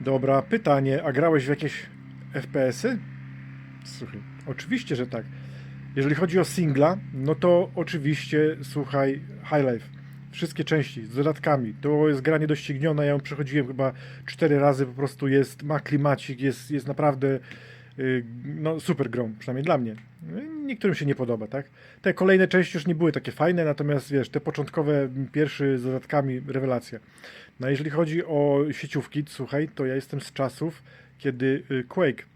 Dobra, pytanie, a grałeś w jakieś FPS-y? Słuchaj, oczywiście, że tak. Jeżeli chodzi o singla, no to oczywiście, słuchaj, High Life. Wszystkie części z dodatkami. To jest gra niedościgniona, ja ją przechodziłem chyba cztery razy, po prostu jest, ma klimacik, jest, jest naprawdę y, no, super grą, przynajmniej dla mnie. Niektórym się nie podoba, tak? Te kolejne części już nie były takie fajne, natomiast wiesz, te początkowe, pierwsze z dodatkami, rewelacja. No a jeżeli chodzi o sieciówki, słuchaj, to ja jestem z czasów, kiedy y, Quake,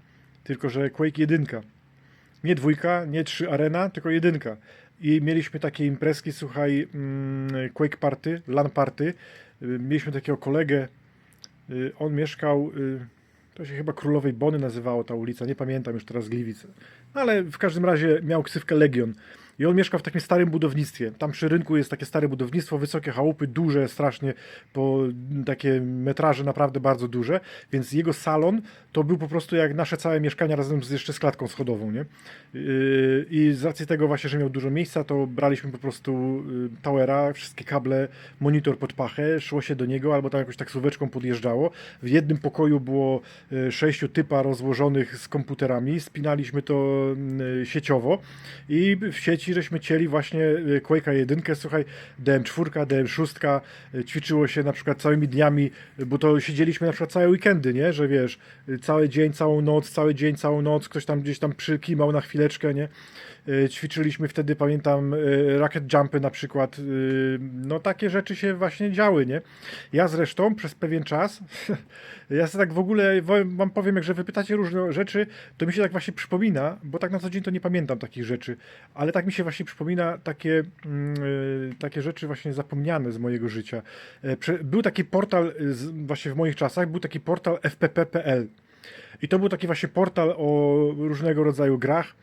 tylko że Quake jedynka. Nie dwójka, nie trzy arena, tylko jedynka. I mieliśmy takie imprezki, słuchaj, mm, Quake Party, LAN Party. Y, Mieliśmy takiego kolegę, y, on mieszkał, to się chyba Królowej Bony nazywało ta ulica, nie pamiętam już teraz Gliwice. No ale w każdym razie miał ksywkę Legion. I on mieszkał w takim starym budownictwie. Tam przy rynku jest takie stare budownictwo, wysokie chałupy, duże strasznie, po takie metraże naprawdę bardzo duże, więc jego salon to był po prostu jak nasze całe mieszkania razem z jeszcze z klatką schodową, nie? Yy, I z racji tego właśnie, że miał dużo miejsca, to braliśmy po prostu yy, towera, wszystkie kable, monitor pod pachę, szło się do niego, albo tam jakoś taksóweczką podjeżdżało. W jednym pokoju było yy, sześciu typa rozłożonych z komputerami, spinaliśmy to sieciowo i w sieci żeśmy cieli właśnie yy, Quake'a 1, słuchaj, DM4, DM6, yy, ćwiczyło się na przykład całymi dniami, yy, bo to siedzieliśmy na przykład całe weekendy, nie, że wiesz, cały dzień, całą noc, cały dzień, całą noc, ktoś tam gdzieś tam przykimał na chwileczkę, nie? Yy, Ćwiczyliśmy wtedy, pamiętam, yy, racket jumpy na przykład. yy, No takie rzeczy się właśnie działy, nie? Ja zresztą przez pewien czas, ja sobie tak w ogóle wam powiem, jak że wypytacie różne rzeczy, to mi się tak właśnie przypomina, bo tak na co dzień to nie pamiętam takich rzeczy, ale tak mi się właśnie przypomina takie, mm, takie rzeczy właśnie zapomniane z mojego życia. Był taki portal, właśnie w moich czasach, był taki portal fpp.pl. I to był taki właśnie portal o różnego rodzaju grach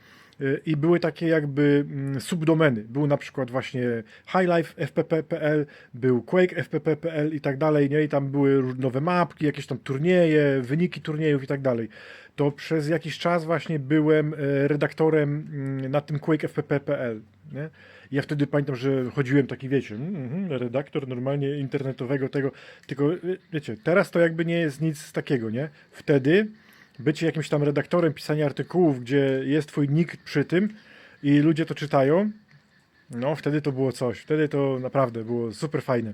i były takie jakby mm, subdomeny. Był na przykład właśnie Highlife FPP.pl, był Quake FPP.pl i tak dalej, nie? I tam były nowe mapki, jakieś tam turnieje, wyniki turniejów i tak dalej. To przez jakiś czas właśnie byłem e, redaktorem mm, na tym Quake FPP.pl, nie? Ja wtedy pamiętam, że chodziłem taki, wiecie, mm, mm, redaktor normalnie internetowego tego, tylko y, wiecie, teraz to jakby nie jest nic takiego, nie? Wtedy bycie jakimś tam redaktorem pisania artykułów, gdzie jest twój nick przy tym i ludzie to czytają, no wtedy to było coś. Wtedy to naprawdę było super fajne.